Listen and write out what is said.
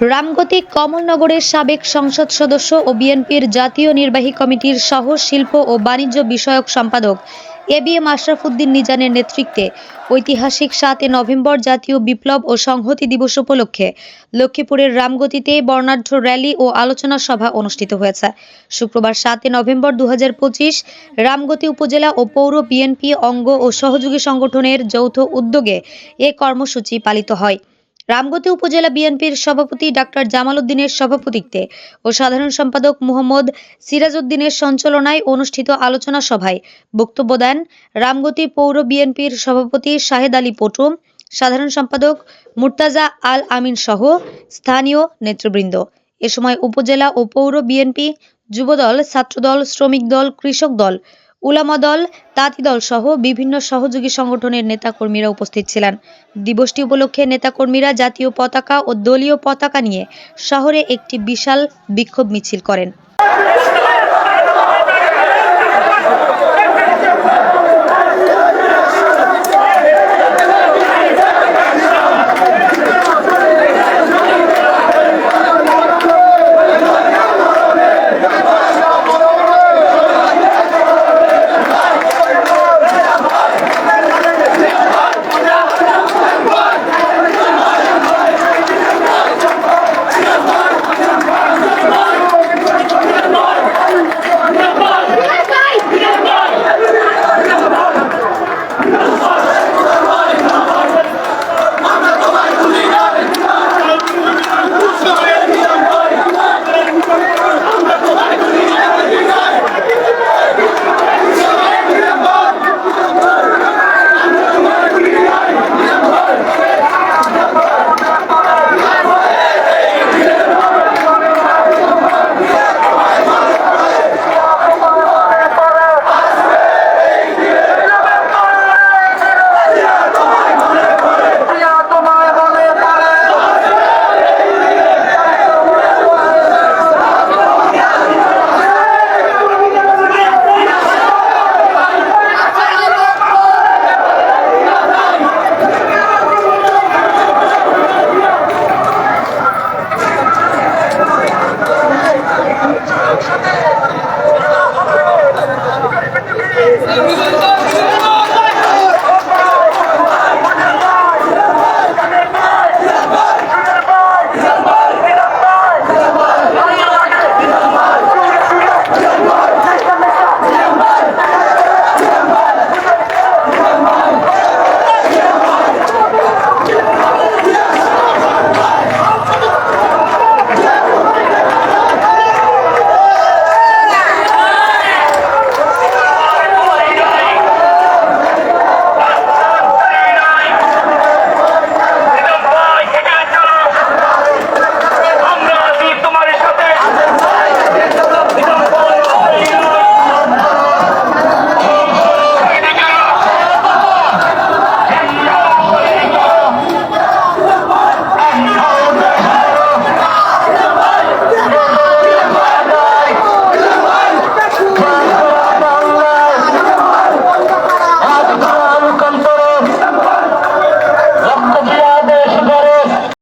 রামগতি কমলনগরের সাবেক সংসদ সদস্য ও বিএনপির জাতীয় নির্বাহী কমিটির সহ শিল্প ও বাণিজ্য বিষয়ক সম্পাদক এ বি এম আশরাফুদ্দিন নিজানের নেতৃত্বে ঐতিহাসিক সাতে নভেম্বর জাতীয় বিপ্লব ও সংহতি দিবস উপলক্ষে লক্ষ্মীপুরের রামগতিতে বর্ণাঢ্য র্যালি ও আলোচনা সভা অনুষ্ঠিত হয়েছে। শুক্রবার সাতে নভেম্বর দু হাজার পঁচিশ রামগতি উপজেলা ও পৌর বিএনপি অঙ্গ ও সহযোগী সংগঠনের যৌথ উদ্যোগে এ কর্মসূচি পালিত হয়। রামগতি উপজেলা বিএনপির সভাপতি ডাক্তার জামাল উদ্দিনের সভাপতিত্বে ও সাধারণ সম্পাদক মোহাম্মদ সিরাজউদ্দিনের সঞ্চালনায় অনুষ্ঠিত আলোচনা সভায় বক্তব্য দেন রামগতি পৌর বিএনপির সভাপতি শাহেদ আলী পটুম সাধারণ সম্পাদক মুর্তাজা আল আমিন সহ স্থানীয় নেতৃবৃন্দ। এ সময় উপজেলা ও পৌর বিএনপি, যুবদল, ছাত্রদল, শ্রমিক দল, কৃষক দল উলামা তাঁতিদল তাঁতি দল সহ বিভিন্ন সহযোগী সংগঠনের নেতাকর্মীরা উপস্থিত ছিলেন। দিবসটি উপলক্ষে নেতাকর্মীরা জাতীয় পতাকা ও দলীয় পতাকা নিয়ে শহরে একটি বিশাল বিক্ষোভ মিছিল করেন।